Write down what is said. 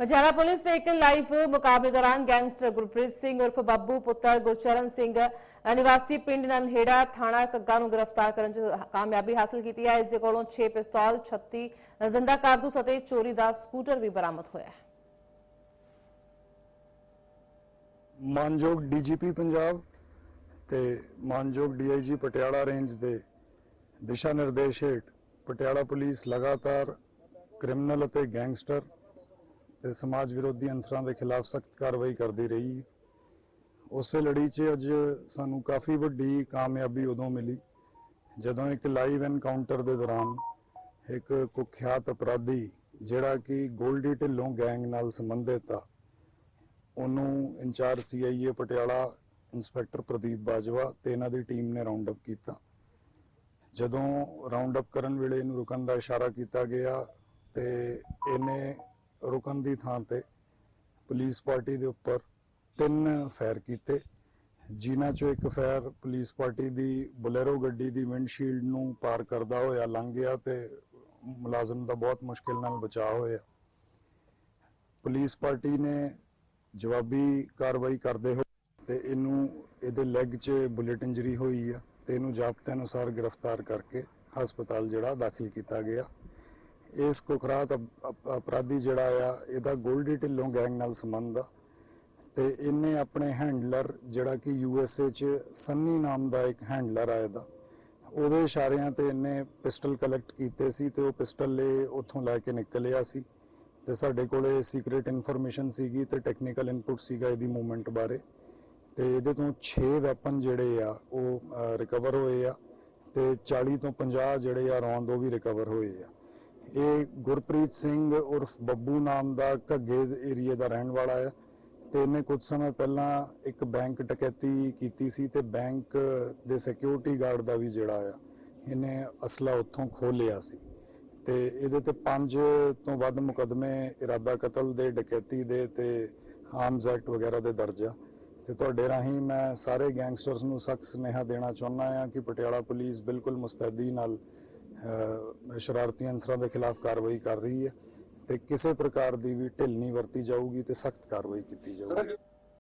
Patiala police ਦੇ ਇੱਕ live ਮੁਕਾਬਲੇ ਦੌਰਾਨ ਗੈਂਗਸਟਰ ਗੁਰਪ੍ਰੀਤ ਸਿੰਘ ਉਰਫ ਬੱਬੂ ਪੁੱਤਰ ਗੁਰਚਰਨ ਸਿੰਘ ਅ, ਨਿਵਾਸੀ ਪਿੰਡ ਨਨਹੇੜਾ ਥਾਣਾ ਕੱਗਾ ਨੂੰ ਗ੍ਰਿਫਤਾਰ ਕਰਨ 'ਚ ਕਾਮਯਾਬੀ ਹਾਸਲ ਕੀਤੀ ਹੈ। ਇਸ ਦੇ ਕੋਲੋਂ 6 ਪਿਸਤੌਲ 36 ਜ਼ਿੰਦਾ ਕਾਰਤੂਸ ਅਤੇ ਚੋਰੀ ਦਾ ਸਕੂਟਰ ਵੀ ਬਰਾਮਦ ਹੋਇਆ ਹੈ। ਮਾਨਯੋਗ ਡੀਜੀਪੀ ਪੰਜਾਬ ਤੇ ਮਾਨਯੋਗ ਡੀਆਈਜੀ ਪਟਿਆਲਾ ਰੇਂਜ ਦੇ ਦਿਸ਼ਾ ਨਿਰਦੇਸ਼ ਹੇਠ ਪਟਿਆਲਾ ਪੁਲਿਸ ਲਗਾਤਾਰ ਕ੍ਰਿਮੀਨਲ ਅਤੇ ਗੈਂਗਸਟਰ ਤੇ ਸਮਾਜ ਵਿਰੋਧੀ ਅਨਸਰਾਂ ਦੇ ਖਿਲਾਫ ਸਖਤ ਕਾਰਵਾਈ ਕਰਦੀ ਰਹੀ। ਉਸੇ ਲੜੀ 'ਚ ਅੱਜ ਸਾਨੂੰ ਕਾਫੀ ਵੱਡੀ ਕਾਮਯਾਬੀ ਉਦੋਂ ਮਿਲੀ, ਜਦੋਂ ਇੱਕ ਲਾਈਵ ਐਨਕਾਊਂਟਰ ਦੇ ਦੌਰਾਨ ਇੱਕ ਕੁਖਿਆਤ ਅਪਰਾਧੀ ਜਿਹੜਾ ਕਿ ਗੋਲਡੀ ਢਿੱਲੋਂ ਗੈਂਗ ਨਾਲ ਸੰਬੰਧਿਤ ਆ, ਉਹਨੂੰ in charge CIA Patiala inspector Pradeep Bajwa ਤੇ ਇਹਨਾਂ ਦੀ ਟੀਮ ਨੇ ਰਾਉਂਡ ਅਪ ਕੀਤਾ। ਜਦੋਂ ਰਾਉਂਡ ਅਪ ਕਰਨ ਵੇਲੇ ਇਹਨੂੰ ਰੁਕਣ ਦਾ ਇਸ਼ਾਰਾ ਕੀਤਾ ਗਿਆ ਤੇ ਇਹਨੇ ਰੁਕਣ ਦੀ ਥਾਂ ਤੇ ਪੁਲਿਸ ਪਾਰਟੀ ਦੇ ਉੱਪਰ ਤਿੰਨ ਫਾਇਰ ਕੀਤੇ, ਜਿਨ੍ਹਾਂ ਚੋਂ ਇੱਕ ਫਾਇਰ ਪੁਲਿਸ ਪਾਰਟੀ ਦੀ ਬੁਲੇਰੋ ਗੱਡੀ ਦੀ ਵਿੰਡਸ਼ੀਲਡ ਨੂੰ ਪਾਰ ਕਰਦਾ ਹੋਇਆ ਲੰਘ ਗਿਆ ਤੇ ਮੁਲਾਜ਼ਮ ਦਾ ਬਹੁਤ ਮੁਸ਼ਕਿਲ ਨਾਲ ਬਚਾਅ ਹੋਇਆ। ਪੁਲਿਸ ਪਾਰਟੀ ਨੇ ਜਵਾਬੀ ਕਾਰਵਾਈ ਕਰਦੇ ਹੋ ਤੇ ਇਹਨੂੰ ਇਹਦੇ ਲੈਗ 'ਚ ਬੁਲੇਟ ਇੰਜਰੀ ਹੋਈ ਆ ਤੇ ਇਹਨੂੰ ਜ਼ਾਬਤੇ ਅਨੁਸਾਰ ਗ੍ਰਿਫਤਾਰ ਕਰਕੇ ਹਸਪਤਾਲ ਜਿਹੜਾ ਦਾਖਲ ਕੀਤਾ ਗਿਆ। ਇਸ ਕੁਖਰਾਤ ਅਪ- ਅਪਰਾਧੀ ਜਿਹੜਾ ਆ, ਇਹਦਾ ਗੋਲਡੀ ਢਿੱਲੋਂ ਗੈਂਗ ਨਾਲ ਸੰਬੰਧ ਆ। ਤੇ ਇਹਨੇ ਆਪਣੇ ਹੈਂਡਲਰ ਜਿਹੜਾ ਕਿ ਯੂਐਸਏ 'ਚ ਸੰਨੀ ਨਾਮ ਦਾ ਇੱਕ ਹੈਂਡਲਰ ਆ ਇਹਦਾ। ਉਹਦੇ ਇਸ਼ਾਰਿਆਂ ਤੇ ਇਹਨੇ ਪਿਸਟਲ ਕਲੈਕਟ ਕੀਤੇ ਸੀ ਤੇ ਉਹ ਪਿਸਟਲ ਇਹ ਉੱਥੋਂ ਲੈ ਕੇ ਨਿਕਲਿਆ ਸੀ। ਤੇ ਸਾਡੇ ਕੋਲੇ ਸੀਕ੍ਰੀਟ ਇਨਫੋਰਮੇਸ਼ਨ ਸੀਗੀ ਤੇ ਟੈਕਨੀਕਲ ਇਨਪੁਟ ਸੀਗਾ ਇਹਦੀ ਮੂਵਮੈਂਟ ਬਾਰੇ। ਤੇ ਇਹਦੇ ਤੋਂ 6 ਵੈਪਨ ਜਿਹੜੇ ਆ, ਉਹ ਰਿਕਵਰ ਹੋਏ ਆ। ਤੇ 40 ਤੋਂ 50 ਜਿਹੜੇ ਆ ਰੌਂਦ ਉਹ ਵੀ ਰਿਕਵਰ ਹੋਏ ਆ। ਇਹ ਗੁਰਪ੍ਰੀਤ ਸਿੰਘ ਉਰਫ ਬੱਬੂ ਨਾਮ ਦਾ ਘੱਗੇ ਏਰੀਏ ਦਾ ਰਹਿਣ ਵਾਲਾ ਹੈ ਤੇ ਇਹਨੇ ਕੁਝ ਸਮੇਂ ਪਹਿਲਾਂ ਇੱਕ ਬੈਂਕ ਡਕੈਤੀ ਕੀਤੀ ਸੀ ਤੇ ਬੈਂਕ ਦੇ ਸਿਕਿਉਰਿਟੀ ਗਾਰਡ ਦਾ ਵੀ ਜਿਹੜਾ ਆ, ਇਹਨੇ ਅਸਲਾ ਉੱਥੋਂ ਖੋਹ ਲਿਆ ਸੀ। ਤੇ ਇਹਦੇ ਤੇ ਪੰਜ ਤੋਂ ਵੱਧ ਮੁਕਦਮੇ ਇਰਾਦਾ ਕਤਲ ਦੇ, ਡਕੈਤੀ ਦੇ ਤੇ ਆਰਮਸ ਐਕਟ ਵਗੈਰਾ ਦੇ ਦਰਜ ਆ। ਤੇ ਤੁਹਾਡੇ ਰਾਹੀਂ ਮੈਂ ਸਾਰੇ ਗੈਂਗਸਟਰਸ ਨੂੰ ਸਖਤ ਸੁਨੇਹਾ ਦੇਣਾ ਚਾਹੁੰਦਾ ਹਾਂ ਕਿ ਪਟਿਆਲਾ ਪੁਲਿਸ ਬਿਲਕੁਲ ਮੁਸਤੈਦੀ ਨਾਲ ਸ਼ਰਾਰਤੀ ਅਨਸਰਾਂ ਦੇ ਖਿਲਾਫ ਕਾਰਵਾਈ ਕਰ ਰਹੀ ਹੈ ਤੇ ਕਿਸੇ ਪ੍ਰਕਾਰ ਦੀ ਵੀ ਢਿੱਲ ਨਹੀਂ ਵਰਤੀ ਜਾਊਗੀ ਤੇ ਸਖਤ ਕਾਰਵਾਈ ਕੀਤੀ ਜਾਊਗੀ।